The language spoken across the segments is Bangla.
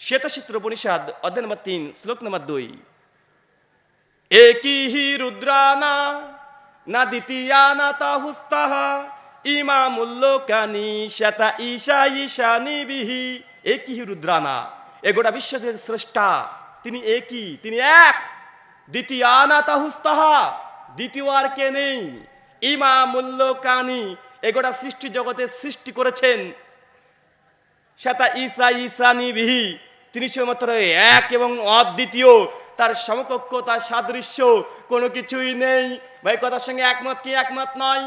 শ্বেতসূত্র উপনিষদ অধ্যায় নম্বর তিন, শ্লোক নম্বর দুই। একই হি রুদ্রানা না দ্বিতীয়া না তাহুস্তাহ ইমামুল্লোকানি শ্বেতা ঈশা ঈশানি বিহি একই হি রুদ্রানা এ গোটা বিশ্বের স্রষ্টা, তিনি একই তিনি এক। দ্বিতীয়া না তাহুস্তাহা, দ্বিতীয় আর কে নেই। ইমামুল্লোকানি এ গোটা সৃষ্টি জগতে সৃষ্টি করেছেন। শ্বেতা ঈসা ঈসানি বিহি তিনি শুধুমাত্র এক এবং অদ্বিতীয়। তার সমকক্ষ তার সাদৃশ্য কোনো কিছুই নেই। ভাই, কথার সঙ্গে একমত কি একমত নয়?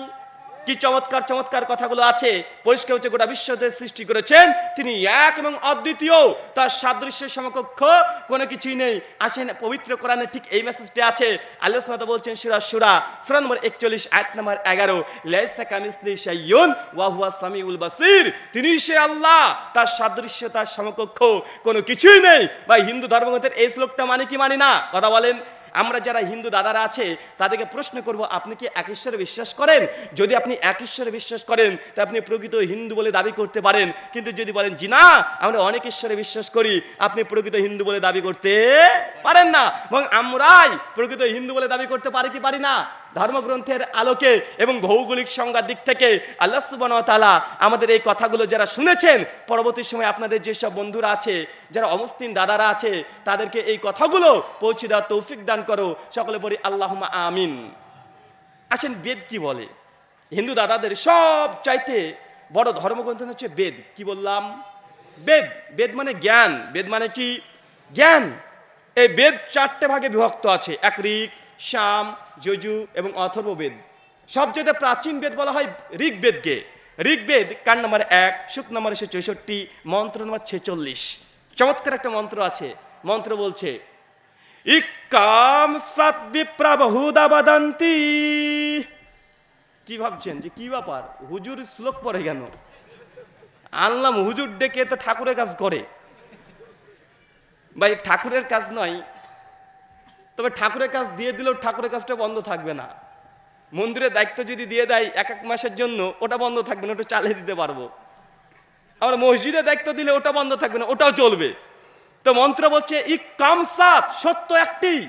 কি চমৎকার চমৎকার কথাগুলো আছে। পরিষ্কার হচ্ছে গোটা বিশ্বতে সৃষ্টি করেছেন। তিনি এক এবং অদ্বিতীয়। তার সাদৃশ্য সমকক্ষ কোনো কিছুই নেই। আসেন পবিত্র কোরআনে ঠিক এই মেসেজটি আছে। আল্লাহ সালাত বলছেন সুরা সুরা সুরা নম্বর একচল্লিশ, আয়াত নম্বর এগারো। লেসা কামিসলি শাইয়ুন ওয়া হুয়া সামিউল বাসির। তিনি সে আল্লাহ। তার সাদৃশ্য, তার সমকক্ষ কোনো কিছুই নেই। ভাই, হিন্দু ধর্মগ্রন্থের এই শ্লোকটা মানে কি, মানি না? কথা বলেন। আমরা যারা হিন্দু দাদারা আছে, তাদেরকে প্রশ্ন করব, আপনি কি এক ঈশ্বরে বিশ্বাস করেন? যদি আপনি এক ঈশ্বরে বিশ্বাস করেন, তা আপনি প্রকৃত হিন্দু বলে দাবি করতে পারেন। কিন্তু যদি বলেন, জি না, আমরা অনেক ঈশ্বরে বিশ্বাস করি আপনি প্রকৃত হিন্দু বলে দাবি করতে পারেন না। এবং আমরাই প্রকৃত হিন্দু বলে দাবি করতে পারি কি পারি না? ধর্মগ্রন্থের আলোকে এবং ভৌগোলিক সংজ্ঞার দিক থেকে আল্লাহ সুবান তালা আমাদের এই কথাগুলো যারা শুনেছেন, পরবর্তী সময় আপনাদের যেসব বন্ধুরা আছে, যারা অমুসলিম দাদারা আছে, তাদেরকে এই কথাগুলো পৌঁছে দেওয়ার তৌফিক দান করো। সকলে বলি আল্লাহ আমিন। আসেন বেদ কি বলে? হিন্দু দাদাদের সব চাইতে বড় ধর্মগ্রন্থ হচ্ছে বেদ। কি বললাম? বেদ। বেদ মানে জ্ঞান। বেদ মানে কি? জ্ঞান। এই বেদ চারটে ভাগে বিভক্ত আছে। এক ঋক শাম, যজু এবং অথর্ববেদ। সবচেয়ে প্রাচীন বেদ বলা হয় ঋগ্বেদকে। ঋগ্বেদ কান নম্বর এক, সুখ নম্বর এসে চৌষট্টি, মন্ত্র নম্বর ছেচল্লিশ। চমৎকার একটা মন্ত্র আছে। মন্ত্র বলছে ইকাম সাত বিপ্রা বহুদা বাদান্তি। কি ভাবছেন যে কি ব্যাপার? হুজুর শ্লোক পড়ে কেন? আনলাম হুজুর ডেকে তো ঠাকুরের কাজ করে। ভাই, ঠাকুরের কাজ নয় তবে ঠাকুরের কাজ দিয়ে দিলেও ঠাকুরের কাজটা বন্ধ থাকবে না। মন্দিরের দায়িত্ব যদি দিয়ে দেয় এক এক মাসের জন্য, ওটা বন্ধ থাকবে না, ওটা চালিয়ে দিতে পারব। আমরা মসজিদের দায়িত্ব দিলে ওটা বন্ধ থাকবে না, ওটাও চলবে। তো মন্ত্র বলছে ই কামসাত সত্য একটি,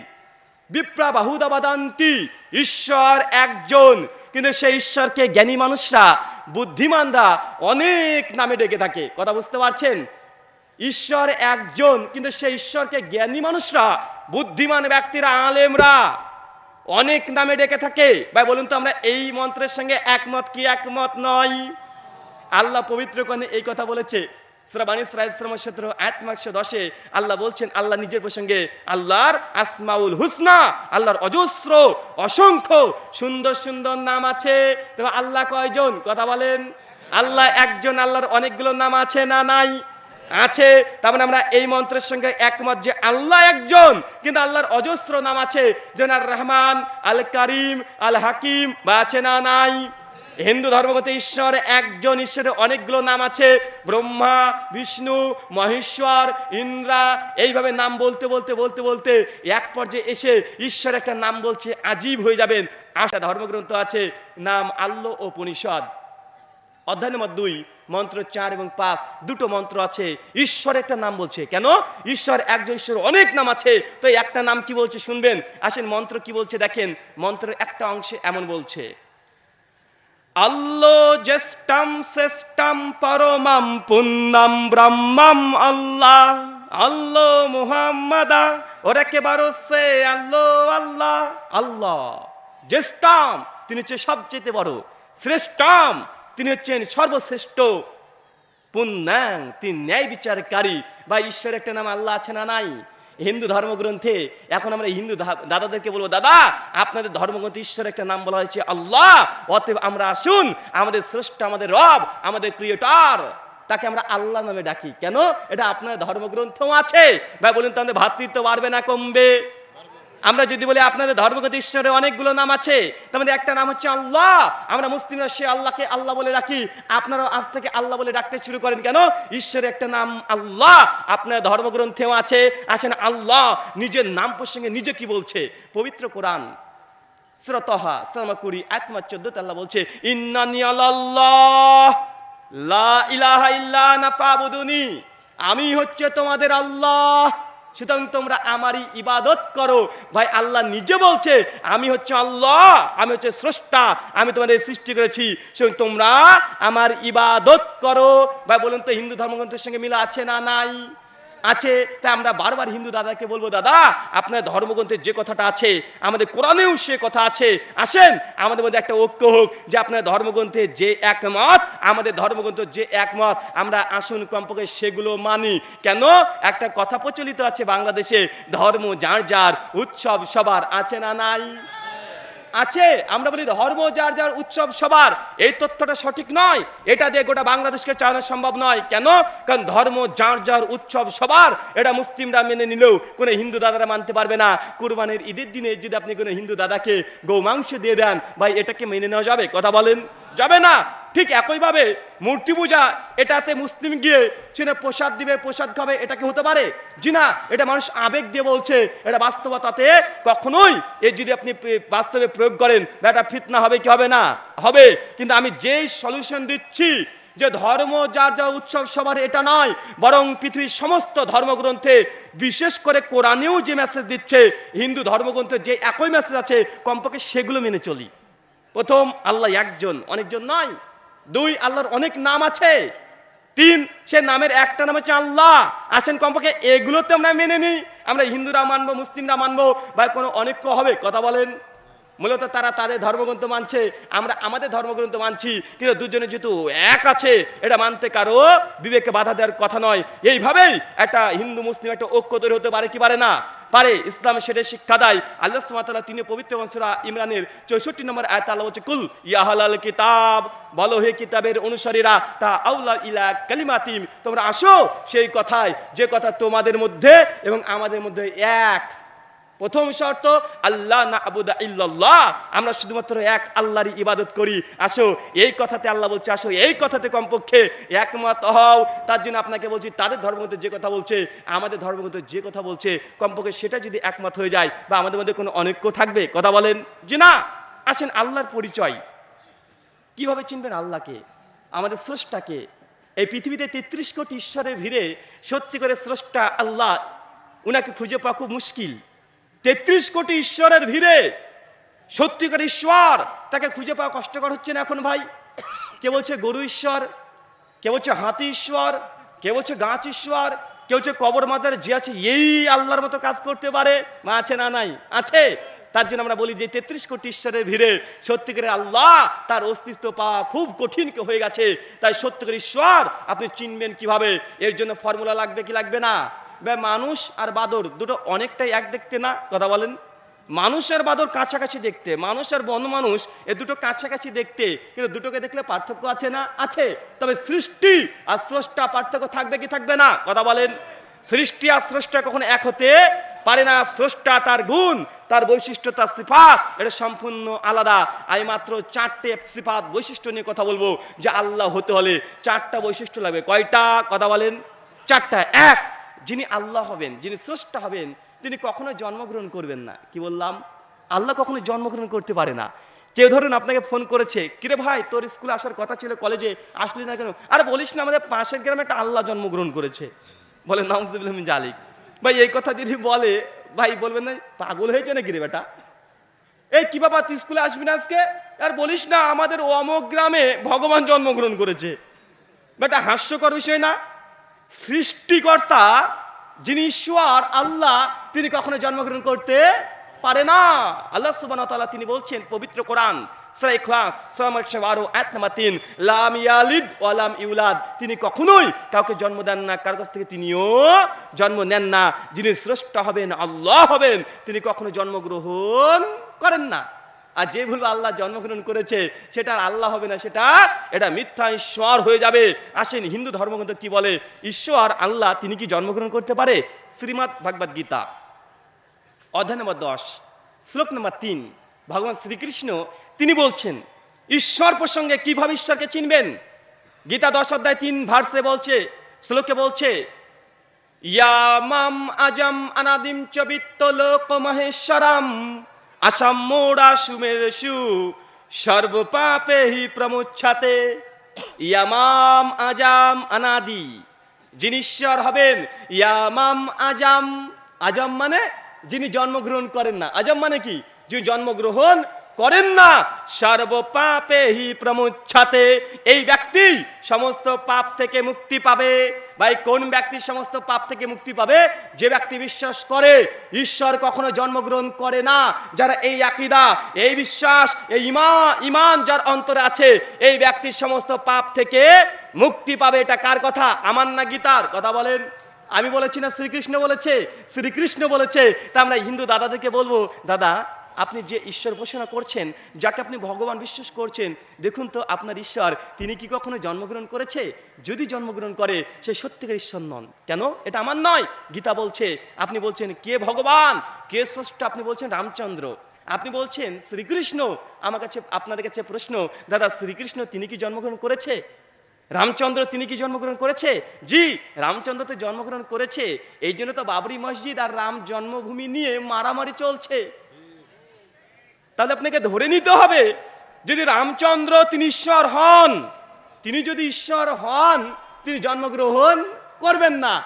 বিপ্রা বাহুদা বাদান্তি, ঈশ্বর একজন। কিন্তু সেই ঈশ্বরকে জ্ঞানী মানুষরা, বুদ্ধিমানরা অনেক নামে ডেকে থাকে। কথা বুঝতে পারছেন? ঈশ্বর একজন, কিন্তু সেই ঈশ্বরকে জ্ঞানী মানুষরা বুদ্ধিমান ব্যক্তিরা, আলেমরা অনেক নামে ডেকে থাকে। ভাই, বলুন তো আমরা এই মন্ত্রের সঙ্গে একমত কি একমত নয়? আল্লাহ পবিত্র কোণে এই কথা বলেছে। শ্রাবানী ইসরাইল ক্ষেত্র আত্মাকশো দশে আল্লাহ বলছেন, আল্লাহ নিজের প্রসঙ্গে আল্লাহর আসমাউল হুসনা, আল্লাহর অজস্র, অসংখ্য, সুন্দর সুন্দর নাম আছে। তবে আল্লাহ কয়জন? কথা বলেন। আল্লাহ একজন, আল্লাহর অনেকগুলো নাম আছে না নাই? আছে, তার মানে আমরা এই মন্ত্রের সঙ্গে একমত যে আল্লাহ একজন, কিন্তু আল্লাহর অজস্র নাম আছে। যেন আর রহমান আল করিম আল হাকিম বা আছে না নাই? হিন্দু ধর্মগত ঈশ্বর একজন ঈশ্বরের অনেকগুলো নাম আছে। ব্রহ্মা, বিষ্ণু, মহেশ্বর, ইন্দ্রা, এইভাবে নাম বলতে বলতে বলতে বলতে এক পর্যায়ে এসে ঈশ্বর একটা নাম বলছে, আজীব হয়ে যাবেন। আশা ধর্মগ্রন্থ আছে, নাম আল্লো ও পনিষদ অধ্যায় নম্বর দুই মন্ত্র চার এবং পাঁচ, দুটো মন্ত্র আছে। ঈশ্বর একটা নাম বলছে। কেন? ঈশ্বর একজন ঈশ্বর অনেক নাম আছে। তো একটা নাম কি বলছে শুনবেন? আসেন মন্ত্র কি বলছে দেখেন। মন্ত্রের একটা অংশে এমন বলছে পরমাম আল্লাহ ওরা আল্লো আল্লাহ আল্লাহ। তিনি হচ্ছে সবচেয়ে বড়। শ্রেষ্ঠাম তিনি হচ্ছেন সর্বশ্রেষ্ঠ। পুণ্যাং তিনি ন্যায় বিচারকারী। বা ঈশ্বরের একটা নাম আল্লাহ আছে না নাই? হিন্দু ধর্মগ্রন্থে এখন আমরা হিন্দু দাদাদেরকে বলব, দাদা, আপনাদের ধর্মগ্রন্থে ঈশ্বরের একটা নাম বলা হয়েছে আল্লাহ। অতএব আমরা আসুন, আমাদের শ্রেষ্ঠ আমাদের রব, আমাদের ক্রিয়েটর তাকে আমরা আল্লাহ নামে ডাকি। কেন? এটা আপনার ধর্মগ্রন্থও আছে। ভাই, বলুন তাহলে ভাতৃত্ব বাড়বে না, কমবে। আমরা যদি বলি আপনাদের ধর্মগত ঈশ্বরের অনেকগুলো নাম আছে, তার একটা নাম হচ্ছে আল্লাহ। আমরা মুসলিমরা সে আল্লাহকে আল্লাহ বলে রাখি। আপনারাও আজ থেকে আল্লাহ বলে ডাকতে শুরু করেন কেন? ঈশ্বরের একটা নাম আল্লাহ। আপনার ধর্মগ্রন্থেও আছে, আসেন আল্লাহ। নিজের নাম প্রসঙ্গে নিজে কি বলছে? পবিত্র কোরআন শ্রতহা সালমা কুড়ি আত্মা আল্লাহ বলছে, ইন্নানি আল্লাহ লা আমি হচ্ছে তোমাদের আল্লাহ। সুতরাং তোমরা আমারই ইবাদত করো। ভাই, আল্লাহ নিজে বলছে, আমি হচ্ছে আল্লাহ, আমি হচ্ছে স্রষ্টা, আমি তোমাদের সৃষ্টি করেছি। সুতরাং তোমরা আমার ইবাদত করো। ভাই, বলুন তো হিন্দু ধর্মগ্রন্থের সঙ্গে মিল আছে না নাই? আছে, তাই আমরা বারবার হিন্দু দাদাকে বলব, দাদা, আপনার ধর্মগ্রন্থের যে কথাটা আছে, আমাদের কোরআনেও সে কথা আছে। আসেন, আমাদের মধ্যে একটা ঐক্য হোক যে আপনার ধর্মগ্রন্থের যে একমত, আমাদের ধর্মগ্রন্থ যে একমত, আমরা আসুন কমপক্ষে সেগুলো মানি। কেন? একটা কথা প্রচলিত আছে বাংলাদেশে, ধর্ম যার যার, উৎসব সবার আছে না নাই? আছে। আমরা বলি ধর্ম যার যার উৎসব সবার, এই তথ্যটা সঠিক নয়। এটা দিয়ে গোটা বাংলাদেশকে চালানো সম্ভব নয়। কেন? কারণ ধর্ম যার যার উৎসব সবার, এটা মুসলিমরা মেনে নিলেও কোনো হিন্দু দাদারা মানতে পারবে না। কুরবানের ঈদের দিনে যদি আপনি কোনো হিন্দু দাদাকে গৌমাংস দিয়ে দেন, ভাই এটাকে মেনে নেওয়া যাবে? কথা বলেন, যাবে না। ঠিক একইভাবে মূর্তি পূজা, এটাতে মুসলিম গিয়ে চীনে প্রসাদ দিবে, প্রসাদ খাবে, এটা কি হতে পারে? জি না, এটা মানুষ আবেগ দিয়ে বলছে, এটা বাস্তবতাতে কখনোই, এ যদি আপনি বাস্তবে প্রয়োগ করেন এটা ফিতনা হবে কি হবে না? হবে, কিন্তু আমি যেই সলিউশন দিচ্ছি, যে ধর্ম, যার যা উৎসব সবার এটা নয়, বরং পৃথিবীর সমস্ত ধর্মগ্রন্থে, বিশেষ করে কোরআনেও যে মেসেজ দিচ্ছে, হিন্দু ধর্মগ্রন্থে যে একই মেসেজ আছে, কমপক্ষে সেগুলো মেনে চলি। প্রথম, আল্লাহ একজন, অনেকজন নয়। দুই, আল্লাহর অনেক নাম আছে। তিন, সে নামের একটা নাম হচ্ছে আল্লাহ। আসেন কমপক্ষে এগুলোতে আমরা মেনে নিই। আমরা হিন্দুরা মানবো, মুসলিমরা মানবো বা কোনো অনেক্য হবে, কথা বলেন। মূলত তারা তাদের ধর্মগ্রন্থ মানছে, আমরা আমাদের ধর্মগ্রন্থ মানছি, কিন্তু দুজনে যেহেতু এক আছে, এটা মানতে কারও বিবেকে বাধা দেওয়ার কথা নয়। এইভাবেই একটা হিন্দু, মুসলিম একটা ঐক্য তৈরি হতে পারে কি পারে না? পারে, ইসলাম সেটাই শিক্ষা দেয়। আল্লাহ সুমাতালা তিনি পবিত্র বংশরা ইমরানের চৌষট্টি নম্বর আয়ত আল্লাহ বলছে, কুল ইয়াহাল কিতাব বলো হে কিতাবের অনুসারীরা, তা আউলা ইলা কালিমাতিম তোমরা আসো সেই কথায়, যে কথা তোমাদের মধ্যে এবং আমাদের মধ্যে এক। প্রথম শর্ত আল্লাহ না আবুদা ইল্লাল্লাহ। আমরা শুধুমাত্র এক আল্লাহরই ইবাদত করি। আসো, এই কথাতে আল্লাহ বলছে, আসো, এই কথাতে কমপক্ষে একমত হও। তার জন্য আপনাকে বলছি, তাদের ধর্মগ্রন্থ যে কথা বলছে, আমাদের ধর্মগ্রন্থ যে কথা বলছে, কমপক্ষে সেটা যদি একমত হয়ে যায় বা আমাদের মধ্যে কোনো অনৈক্য থাকবে, কথা বলেন। যে না, আসেন আল্লাহর পরিচয়। কীভাবে চিনবেন আল্লাহকে? আমাদের স্রষ্টাকে। এই পৃথিবীতে তেত্রিশ কোটি ঈশ্বরের ভিড়ে সত্যি করে স্রষ্টা আল্লাহ। উনাকে খুঁজে পাওয়া খুব মুশকিল। তেত্রিশ কোটি ঈশ্বরের ভিড়ে সত্যিকার ঈশ্বর তাকে খুঁজে পাওয়া কষ্টকর হচ্ছে না এখন ভাই। কে বলছে গরু ঈশ্বর, কে বলছে হাতি ঈশ্বর, কে বলছে গাছ ঈশ্বর কেউ হচ্ছে কবর মাথার যে আছে এই আল্লাহর মতো কাজ করতে পারে? মা আছে না নাই? আছে। তার জন্য আমরা বলি যে তেত্রিশ কোটি ঈশ্বরের ভিড়ে সত্যিকারের আল্লাহ তার অস্তিত্ব পাওয়া খুব কঠিন হয়ে গেছে। তাই সত্যিকার ঈশ্বর আপনি চিনবেন কীভাবে? এর জন্য ফর্মুলা লাগবে কি লাগবে না? বা মানুষ আর বাদর, দুটো অনেকটাই এক দেখতে না? কথা বলেন। মানুষ আর বাদর কাছাকাছি দেখতে, মানুষ আর বন মানুষ, এ দুটো কাছাকাছি দেখতে, কিন্তু দুটোকে দেখলে পার্থক্য আছে না? আছে। তবে সৃষ্টি আর স্রষ্টা পার্থক্য থাকবে কি থাকবে না? কথা বলেন। সৃষ্টি আর স্রষ্টা কখনো এক হতে পারে না। স্রষ্টা তার গুণ, তার বৈশিষ্ট্য, তার সিফাত, এটা সম্পূর্ণ আলাদা। আমি মাত্র চারটে সিফাত, বৈশিষ্ট্য নিয়ে কথা বলব যে আল্লাহ হতে হলে চারটা বৈশিষ্ট্য লাগবে। কয়টা? কথা বলেন। চারটা। এক যিনি আল্লাহ হবেন, যিনি স্রষ্টা হবেন, তিনি কখনো জন্মগ্রহণ করবেন না। কি বললাম? আল্লাহ কখনো জন্মগ্রহণ করতে পারে না। কেউ ধরুন আপনাকে ফোন করেছে, কিরে ভাই, তোর স্কুলে আসার কথা ছিল কলেজে আসলি না কেন? আরে বলিস না, আমাদের পাশের গ্রামে একটা আল্লাহ জন্মগ্রহণ করেছে। বলে, নাউজুবিল্লাহ জালিক। ভাই, এই কথা যদি বলে, ভাই বলবেন না, পাগল হয়েছে নাকি রে বেটা? এই কি বাবা তুই স্কুলে আসবি না আজকে? আর বলিস না, আমাদের অমক গ্রামে ভগবান জন্মগ্রহণ করেছে। বেটা, হাস্যকর বিষয় না? সৃষ্টিকর্তা যিনি ঈশ্বর আল্লাহ, তিনি কখনো জন্মগ্রহণ করতে পারে না। আল্লাহ সুবহানাহু ওয়া তাআলা তিনি বলছেন, পবিত্র কোরআন, সূরা ইখলাস, সূরা একশো বারো আয়াত নাম্বার তিন, লাম ইয়ালিদ ওয়া লাম ইউলাদ। তিনি কখনোই কাউকে জন্ম দেন না, কার কাছ থেকে তিনিও জন্ম নেন না। যিনি শ্রেষ্ঠ হবেন, আল্লাহ হবেন, তিনি কখনো জন্মগ্রহণ করেন না। আর যে ভুলবে আল্লাহ জন্মগ্রহণ করেছে, সেটা আল্লাহ হবে না, সেটা এটা মিথ্যা ঈশ্বর হয়ে যাবে। আসেন হিন্দু ধর্মগ্রন্থ কি বলে? ঈশ্বর আল্লাহ, তিনি কি জন্মগ্রহণ করতে পারে? শ্রীমৎ ভাগবত গীতা। অধ্যায় নম্বর দশ, শ্লোক নম্বর তিন, ভগবান শ্রীকৃষ্ণ, তিনি বলছেন, ঈশ্বর প্রসঙ্গে কীভাবে ঈশ্বরকে চিনবেন? গীতা দশ অধ্যায় তিন ভার্সে বলছে, শ্লোকে বলছে, ইয়ামাম আজম আনাদিম চবিত্ত বিত্ত লোক মহেশ্বরম আসাম মোড়া সুমেরসু সর্বপাপে হি প্রমুচ্ছাতে। ইয়ামাম আজাম আনাদি, যিনি হবেন, ইয়ামাম আজাম। আজাম মানে যিনি জন্মগ্রহণ করেন না। আজাম মানে কি? যিনি জন্মগ্রহণ করেন না সর্ব পাপে হি প্রমুচ্ছাতে। এই ব্যক্তি সমস্ত পাপ থেকে মুক্তি পাবে। ভাই, কোন ব্যক্তি সমস্ত পাপ থেকে মুক্তি পাবে? যে ব্যক্তি বিশ্বাস করে, ঈশ্বর কখনো জন্মগ্রহণ করে না। যারা এই আকিদা, এই বিশ্বাস, এই ইমা ইমান যার অন্তরে আছে, এই ব্যক্তির সমস্ত পাপ থেকে মুক্তি পাবে। এটা কার কথা? আমার না গীতার? কথা বলেন। আমি বলেছি না শ্রীকৃষ্ণ বলেছে? শ্রীকৃষ্ণ বলেছে। তা আমরা হিন্দু দাদাদেরকে বলব, দাদা আপনি যে ঈশ্বর উপাসনা করছেন, যাকে আপনি ভগবান বিশ্বাস করছেন, দেখুন তো আপনার ঈশ্বর, তিনি কি কখনো জন্মগ্রহণ করেছে? যদি জন্মগ্রহণ করে, সে সত্যিকার ঈশ্বর নন। কেন? এটা আমার নয়। গীতা বলছে, আপনি বলছেন, কে ভগবান? কে স্রষ্ট আপনি বলছেন, রামচন্দ্র। আপনি বলছেন, শ্রীকৃষ্ণ। আমার কাছে, আপনাদের কাছে প্রশ্ন, দাদা, শ্রীকৃষ্ণ তিনি কি জন্মগ্রহণ করেছে? রামচন্দ্র তিনি কি জন্মগ্রহণ করেছে? জি, রামচন্দ্র তো জন্মগ্রহণ করেছে। এই জন্য তো বাবরি মসজিদ আর রাম জন্মভূমি নিয়ে মারামারি চলছে। তাহলে আপনাকে ধরে নিতে হবে, যদি রামচন্দ্র তিনি ঈশ্বর হন, তিনি যদি ঈশ্বর হন, তিনি জন্মগ্রহণ করবেন না।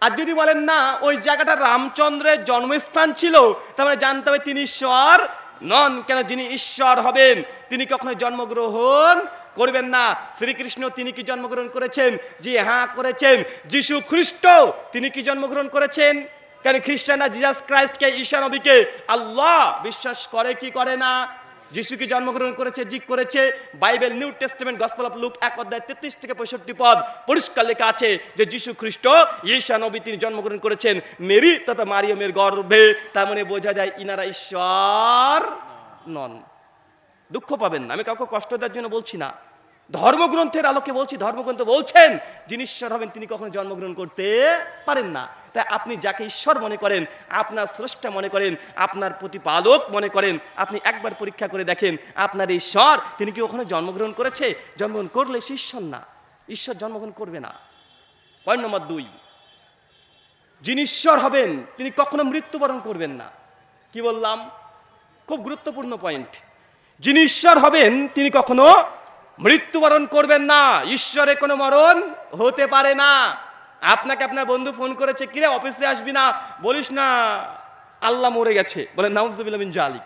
আর যদি বলেন না, ওই জায়গাটা রামচন্দ্রের জন্মস্থান ছিল তাহলে জানতে হবে তিনি ঈশ্বর নন। কেন যিনি ঈশ্বর হবেন, তিনি কখনো জন্মগ্রহণ করবেন না। শ্রীকৃষ্ণ তিনি কি জন্মগ্রহণ করেছেন? জি হ্যাঁ করেছেন। যিশু খ্রিস্ট তিনি কি জন্মগ্রহণ করেছেন? কেন খ্রিস্টানরা জিজাস ক্রাইস্টকে ঈশা নবীকে আল্লাহ বিশ্বাস করে কি করে না? যিশু কি জন্মগ্রহণ করেছে জি করেছে? Bible new testament gospel of Luke এক অধ্যায় তেত্রিশ থেকে পঁয়ষট্টি পদ পরিষ্কার লেখা আছে যে যিশু খ্রিস্ট, ঈশা নবী তিনি জন্মগ্রহণ করেছেন মেরি তথা মারিয়মের গর্ভে। তার মানে বোঝা যায় ইনারা ঈশ্বর নন। দুঃখ পাবেন না। আমি কাউকে কষ্ট দেওয়ার জন্য বলছি না। ধর্মগ্রন্থের আলোকে বলছি, ধর্মগ্রন্থ বলছেন, যিনি ঈশ্বর হবেন, তিনি কখনো জন্মগ্রহণ করতে পারেন না। তাই আপনি যাকে ঈশ্বর মনে করেন, আপনার স্রষ্টা মনে করেন, আপনার প্রতিপালক মনে করেন, আপনি একবার পরীক্ষা করে দেখেন, আপনার ঈশ্বর, তিনি কি কখনো জন্মগ্রহণ করেছে? জন্মগ্রহণ করলে সে ঈশ্বর না। ঈশ্বর জন্মগ্রহণ করবে না। পয়েন্ট নম্বর দুই, যিনি ঈশ্বর হবেন, তিনি কখনো মৃত্যুবরণ করবেন না। কি বললাম? খুব গুরুত্বপূর্ণ পয়েন্ট। যিনি ঈশ্বর হবেন, তিনি কখনো মৃত্যুবরণ করবেন না। ঈশ্বরে কোনো মরণ হতে পারে না। আপনাকে আপনার বন্ধু ফোন করেছে, কিরে, অফিসে আসবি না? বলিস না, আল্লাহ মরে গেছে। বলে নাউজুবিল্লামিন জালি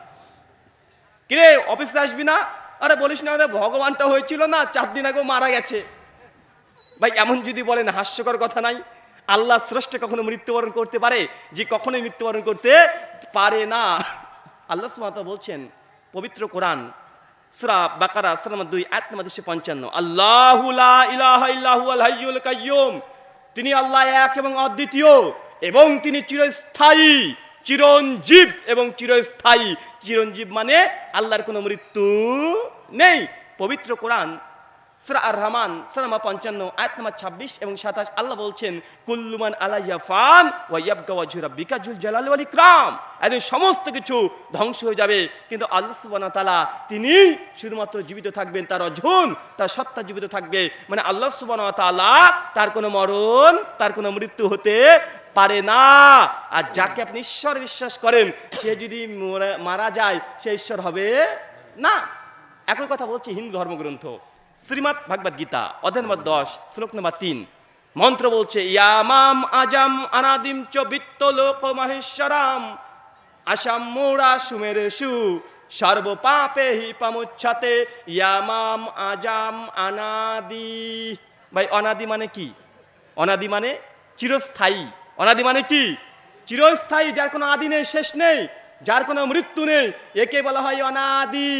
কিরে, অফিসে আসবি না? আরে, বলিস না ভগবানটা হয়েছিল না, চার দিন আগেও মারা গেছে। ভাই, এমন যদি বলেন, হাস্যকর কথা নাই। আল্লাহ শ্রেষ্ঠ কখনো মৃত্যুবরণ করতে পারে, যে কখনোই মৃত্যুবরণ করতে পারে না। আল্লাহ সুমাতা বলছেন, পবিত্র কোরআন সুরা বাকারা, সুরা দুই, আয়াত নম্বর দুশো পঞ্চান্ন। আল্লাহ ইলাহা ইল্লাহু আল হাইয়ুল কাইয়ুম। তিনি আল্লাহ এক এবং অদ্বিতীয়, এবং তিনি চিরস্থায়ী, চিরঞ্জীব এবং চিরস্থায়ী। চিরঞ্জীব মানে আল্লাহর কোনো মৃত্যু নেই। পবিত্র কোরআন সুরা আর রহমান সুরামা পঞ্চান্ন, আয়াত নম্বর ছাব্বিশ এবং সাতাশ, আল্লাহ বলছেন কুল্লুমান আলাইয়া ফান ওয়াইয়াবগা ওয়াজুরা বিকাজুল জালাল ওয়াল ইকরাম। একদিন সমস্ত কিছু ধ্বংস হয়ে যাবে। কিন্তু আল্লাহ সুবহানাহু ওয়া তাআলা, তিনি শুধুমাত্র জীবিত থাকবেন, তার অঝুন, তার সত্তা জীবিত থাকবে। মানে আল্লাহ সুবহানাহু ওয়া তাআলা, তার কোনো মরণ, তার কোনো মৃত্যু হতে পারে না। আর যাকে আপনি ঈশ্বর বিশ্বাস করেন, সে যদি মারা যায়, সে ঈশ্বর হবে না। এখন কথা বলছি হিন্দু ধর্মগ্রন্থ। শ্রীমৎ ভাগবত গীতা, অধ্যায় নম্বর দশ, শ্লোক নম্বর তিন। মন্ত্র বলছে ইয়ামাম আজাম অনাদিম চ বিত্ত লোক মহেশ্বরাম। আসাম মোড়া সুমের সু, সর্ব পাপে হি পামুচ্ছাতে। ইয়ামাম আজাম আনাদি। ভাই, অনাদি মানে কি? অনাদি মানে চিরস্থায়ী। অনাদি মানে কি? চিরস্থায়ী, যার কোনো আদি নেই, শেষ নেই, যার কোনো মৃত্যু নেই, একে বলা হয় অনাদি।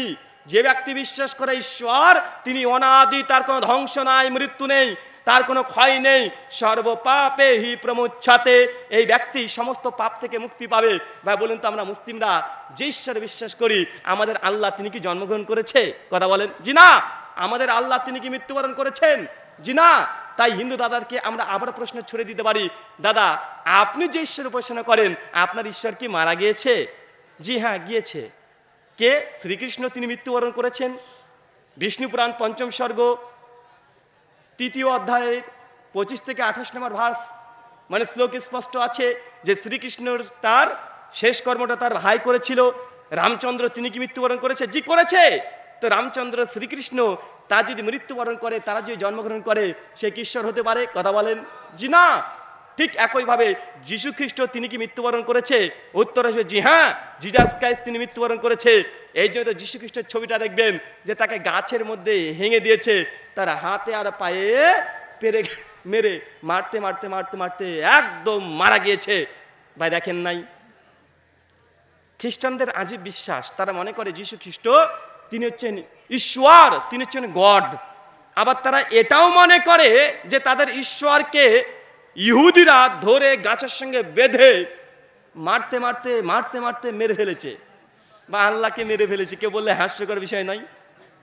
যে ব্যক্তি বিশ্বাস করে ঈশ্বর, তিনি অনাদি, তার কোনো ধ্বংস নাই, মৃত্যু নেই, তার কোনো ক্ষয় নেই। সর্বপাপে হি প্রমুচ্ছাতে। এই ব্যক্তি সমস্ত পাপ থেকে মুক্তি পাবে। ভাই, বলুন তো আমরা মুসলিমরা যে ঈশ্বরে বিশ্বাস করি, আমাদের আল্লাহ তিনি কি জন্মগ্রহণ করেছে? কথা বলেন। জি না! আমাদের আল্লাহ তিনি কি মৃত্যুবরণ করেছেন? জি না! তাই হিন্দু দাদাকে আমরা আবার প্রশ্ন ছুড়ে দিতে পারি, দাদা, আপনি যে ঈশ্বর উপাসনা করেন, আপনার ঈশ্বর কি মারা গিয়েছে? জি হ্যাঁ গিয়েছে। কে? শ্রীকৃষ্ণ তিনি মৃত্যুবরণ করেছেন। বিষ্ণু পুরাণ পঞ্চম স্বর্গ, তৃতীয় অধ্যায়ের পঁচিশ থেকে আঠাশ নম্বর ভাস মানে শ্লোক স্পষ্ট আছে যে শ্রীকৃষ্ণর তার শেষ কর্মটা তার ভাই করেছিল। রামচন্দ্র তিনি কি মৃত্যুবরণ করেছে? জি, করেছে। তো রামচন্দ্র শ্রীকৃষ্ণ তার যদি মৃত্যুবরণ করে, তারা যদি জন্মগ্রহণ করে, সে কি ঈশ্বর হতে পারে? কথা বলেন। জি, না। ঠিক একইভাবে যীশু খ্রিস্ট তিনি কি মৃত্যুবরণ করেছে? উত্তর আসবে, জি হ্যাঁ জিজাস ক্রাইস্ট তিনি মৃত্যুবরণ করেছে। এই জন্য যীশু খ্রিস্টের ছবিটা দেখবেন যে তাকে গাছের মধ্যে হেঙে দিয়েছে, তার হাতে আর পায়ে পেরে মেরে মারতে মারতে মারতে মারতে একদম মারা গিয়েছে। ভাই, দেখেন নাই? খ্রিস্টানদের আজীব বিশ্বাস, তারা মনে করে যীশু খ্রিস্ট তিনি হচ্ছেন ঈশ্বর, তিনি হচ্ছেন গড। আবার তারা এটাও মনে করে যে তাদের ঈশ্বরকে ইহুদিরা ধরে গাছের সঙ্গে বেঁধে মারতে মারতে মারতে মারতে মেরে ফেলেছে। বা আল্লাহকে মেরে ফেলেছে। কেউ বললে হাস্যকর বিষয় নয়।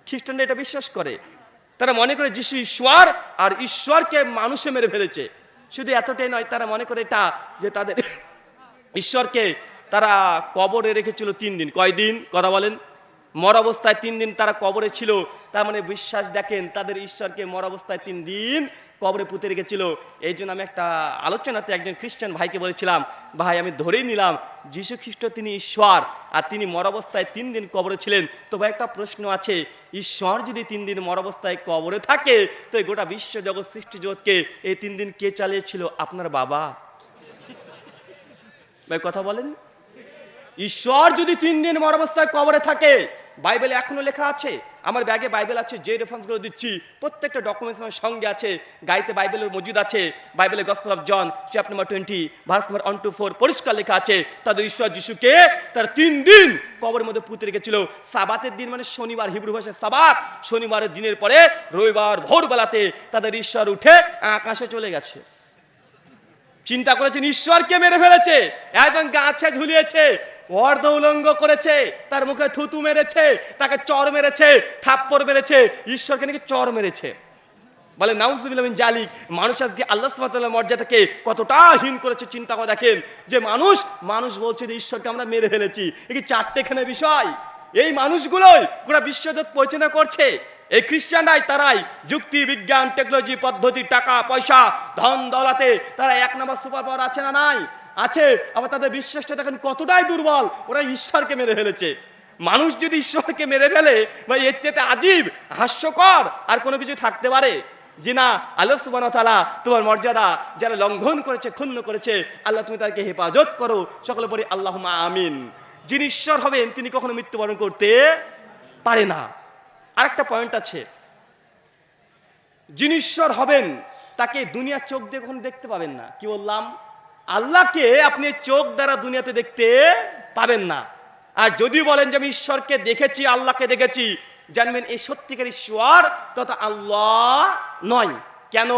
খ্রিস্টানরা এটা বিশ্বাস করে। তারা মনে করে যিশু ঈশ্বর আর ঈশ্বরকে মানুষে মেরে ফেলেছে। শুধু এতটাই নয়, তারা মনে করে এটা যে তাদের ঈশ্বরকে তারা কবরে রেখেছিল তিন দিন। কয়দিন কথা বলেন। মর অবস্থায় তিন দিন তারা কবরে ছিল। তার মানে বিশ্বাস দেখেন, তাদের ঈশ্বরকে মর অবস্থায় তিন দিন কবরে পুঁতে রেখেছিল। এই জন্য আমি একটা আলোচনাতে একজন খ্রিস্টান ভাইকে বলেছিলাম, ভাই, আমি ধরেই নিলাম যীশু খ্রিস্ট তিনি ঈশ্বর আর তিনি মর অবস্থায় তিন দিন কবরে ছিলেন। তো ভাই, একটা প্রশ্ন আছে, ঈশ্বর যদি তিন দিন মর অবস্থায় কবরে থাকে, তো গোটা বিশ্ব জগৎ সৃষ্টি জগৎকে এই তিন দিন কে চালিয়েছিল? আপনার বাবা। ভাই, কথা বলেন। ঈশ্বর যদি তিন দিন মর অবস্থায় কবরে থাকে বাইবেলে এখনও লেখা আছে, আমার ব্যাগে বাইবেল আছে, যে রেফারেন্সগুলো দিচ্ছি, প্রত্যেকটা ডকুমেন্টস আমার সঙ্গে আছে, গাইতে বাইবেলের মজুদ আছে, বাইবেলের gospel of John chapter number twenty verse number one two four পরিষ্কার লেখা আছে, তাদের ঈশ্বর যিশুকে তার তিন দিন কবরের মধ্যে পুঁতে রেখেছিল। সাবাতের দিন মানে শনিবার, হিব্রু ভাষায় সাবাত, শনিবারের দিনের পরে রবিবার ভোরবেলাতে তাদের ঈশ্বর উঠে আকাশে চলে গেছে। চিন্তা করেছেন ঈশ্বরকে মেরে ফেলেছে? একজন গাছে ঝুলিয়েছে অর্ধ উলঙ্গ করেছে, তার মুখে থুতু মেরেছে, তাকে চর মেরেছে, থাপ্পড় মেরেছে, ঈশ্বরকে নাকি চর মেরেছে। বলে নাউজুবিল্লামিন জালিক। মানুষ আজকে আল্লাহ সুবহানাহু মর্যাদাকে কতটা হীন করেছে, চিন্তা করে দেখেন। যে মানুষ মানুষ বলছে যে, ঈশ্বরকে আমরা মেরে ফেলেছি। এ কি চারটেখানে বিষয়? এই মানুষগুলোই গোটা বিশ্বজগৎ পরিচালনা করছে। এই খ্রিস্টানরাই তারাই যুক্তি, বিজ্ঞান, টেকনোলজি, পদ্ধতি, টাকা, পয়সা, ধন, দলাতে তারা এক নম্বর সুপার পাওয়ার আছে না নাই? আছে, আবার তাদের বিশ্বাসটা দেখেন কতটাই দুর্বল। ওরা ঈশ্বরকে মেরে ফেলেছে। মানুষ যদি ঈশ্বরকে মেরে ফেলে বা এর চেয়ে আজীব, হাস্যকর আর কোনো কিছু থাকতে পারে। যে না, আল্লাহ তোমার মর্যাদা যারা লঙ্ঘন করেছে, ক্ষুণ্ণ করেছে, আল্লাহ তুমি তাদেরকে হেফাজত করো। সকলে পরে আল্লাহ আমিন। যিনি ঈশ্বর হবেন, তিনি কখনো মৃত্যুবরণ করতে পারে না। আরেকটা পয়েন্ট আছে। যিনি ঈশ্বর হবেন, তাকে দুনিয়ার চোখ দিয়ে কখনো দেখতে পাবেন না। কি বললাম? আল্লাহকে আপনি চোখ দ্বারা দুনিয়াতে দেখতে পাবেন না। আর যদি বলেন যে আমি ঈশ্বরকে দেখেছি, আল্লাহকে দেখেছি, জানবেন এই সত্যিকার ঈশ্বর তথা আল্লাহ নয়। কেন?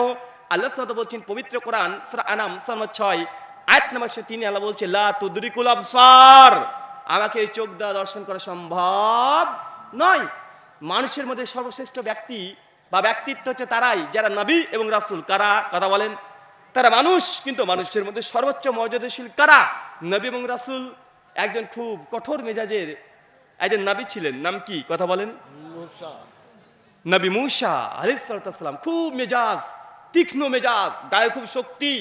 আল্লাহ বলছেন, পবিত্র কোরআন আনাম ছয়, আয়াত নম্বর তিনে আল্লাহ বলছে লা তুদরিকুল আবসার আমাকে এই চোখ দ্বারা দর্শন করা সম্ভব নয়। মানুষের মধ্যে সর্বশ্রেষ্ঠ ব্যক্তি বা ব্যক্তিত্ব হচ্ছে তারাই, যারা নবী এবং রাসূল। কারা? কথা বলেন। তারা মানুষ কিন্তু মানুষের মধ্যে সর্বোচ্চ মর্যাদাশীল কারা? নবী এবং রাসুল একজন খুব কঠোর মেজাজের একজন নবী ছিলেন। নাম কি? কথা বলেন। নবী মুসা আলিসাল্লাম খুব মেজাজ তীক্ষ্ণ মেজাজ গায়ে খুব শক্তি।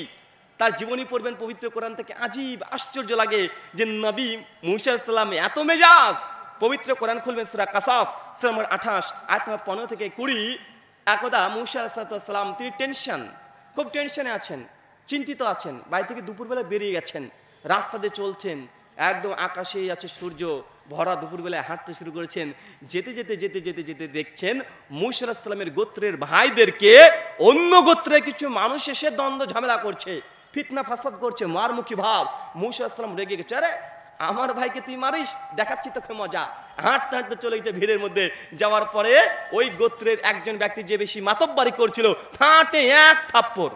তার জীবনী পড়বেন পবিত্র কোরআন থেকে। আজীব আশ্চর্য লাগে যে নবী মুসা সাল্লাম এত মেজাজ। পবিত্র কোরআন খুলবেন সুরা কাসাস সুরা আঠাশ নম্বর পনেরো থেকে কুড়ি। একদা মুসা সাল্লাম তিনি টেনশন খুব টেনশনে আছেন, চিন্তিত আছেন, বাড়ি থেকে দুপুরবেলা বেরিয়ে গেছেন, রাস্তা দিয়ে চলছেন, একদম আকাশেই আছে সূর্য, ভরা দুপুরবেলায় হাঁটতে শুরু করেছেন, যেতে যেতে যেতে যেতে যেতে দেখছেন মুসাল্লামের গোত্রের ভাইদেরকে অন্য গোত্রে কিছু মানুষ এসে দ্বন্দ্ব, ঝামেলা করছে, ফিতনা, ফাসাদ করছে, মারমুখী ভাব মুসাল্লাম রেগে গেছে, আরে আমার ভাইকে তুই মারিস, দেখাচ্ছি তোকে মজা। হাঁটতে হাঁটতে চলে গেছে ভিড়ের মধ্যে। যাওয়ার পরে ওই গোত্রের একজন ব্যক্তি যে বেশি মাতব্বারি করছিল ফাঁটে এক থাপ্পড়।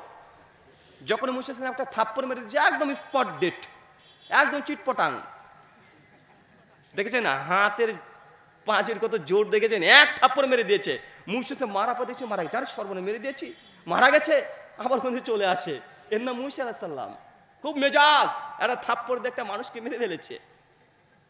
যখন মুসাল্লাম একটা থাপ্পড় মেরে দিচ্ছে একদম স্পট ডেট একদম চিটপটাং। দেখেছেন হাতের পাঁচের কত জোর দেখেছেন? এক থাপ্পড় মেরে দিয়েছে। মুসে মারা পা দেখছে, মারা গেছে। আর সর্বনে মেরে দিয়েছি, মারা গেছে, আবার কোন চলে আসে? এর নাম মুসা আলাহিসাল্লাম খুব মেজাজ। একটা থাপ্পড় দিয়ে একটা মানুষকে মেরে ফেলেছে।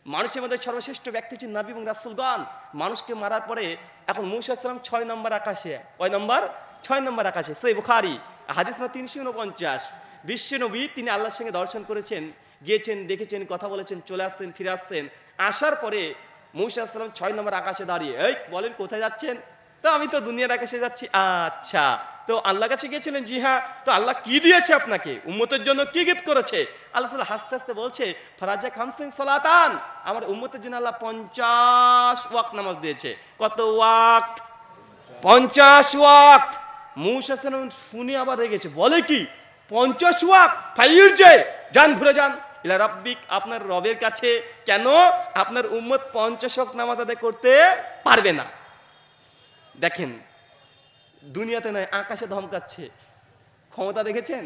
মানুষের মধ্যে সর্বশ্রেষ্ঠ ব্যক্তি হচ্ছে নবী এবং রাসুলগণ মানুষকে মারার পরে এখন মুসা ছয় নম্বর আকাশে, কয় নম্বর? ছয় নম্বর আকাশে সেই বুখারি, হাদিস না তিনশো উনপঞ্চাশ। বিশ্ব নবী তিনি আল্লাহর সঙ্গে দর্শন করেছেন, গিয়েছেন, দেখেছেন, কথা বলেছেন, চলে আসছেন, ফিরে আসছেন। আসার পরে মুসা ছয় নম্বর আকাশে দাঁড়িয়ে, এই, বলেন কোথায় যাচ্ছেন? তো আমি তো দুনিয়ার আকাশে যাচ্ছি। আচ্ছা। তো আল্লাহ কাছে গিয়েছিলেন, জি হ্যাঁ তো আল্লাহ কি দিয়েছে আপনাকে? উম্মতের জন্য কি গিফট করেছে? আল্লাহ সাল্লাহ হাসতে হাসতে বলছে, ফরাজা খামসিন সলাতান। আমার উম্মতের জন্য আল্লাহ পঞ্চাশ ওয়াক্ত নামাজ দিয়েছে। কত ওয়াক্ত? পঞ্চাশ ওয়াক্ত। মুসা শুনে আবার রেগেছে। বলে কি? পঞ্চাশ ওয়াক্ত? ফাইর যে, যান, ঘুরে যান। ইলা আপনার রবের কাছে কেন আপনার উম্মত পঞ্চাশ ওয়াক্ত নামাজ আদায় করতে পারবে না? দেখেন দুনিয়াতে নয়, আকাশে ধমকাচ্ছে। ক্ষমতা দেখেছেন?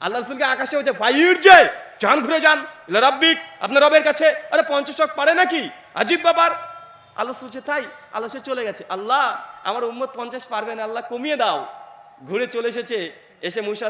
আল্লাহ রসুলকে আকাশে হচ্ছে ফাইর যে, যান, ঘুরে যান। রাব্বিক, আপনার রবের কাছে। আরে পঞ্চাশ ওয়াক্ত পারে নাকি? আজিব বাবার আল্লাহ বলছে, তাই? আল্লাহ সে চলে গেছে। আল্লাহ, আমার উম্মত পঞ্চাশ পারবে না, আল্লাহ কমিয়ে দাও। ঘুরে চলে এসেছে। এসে মুসা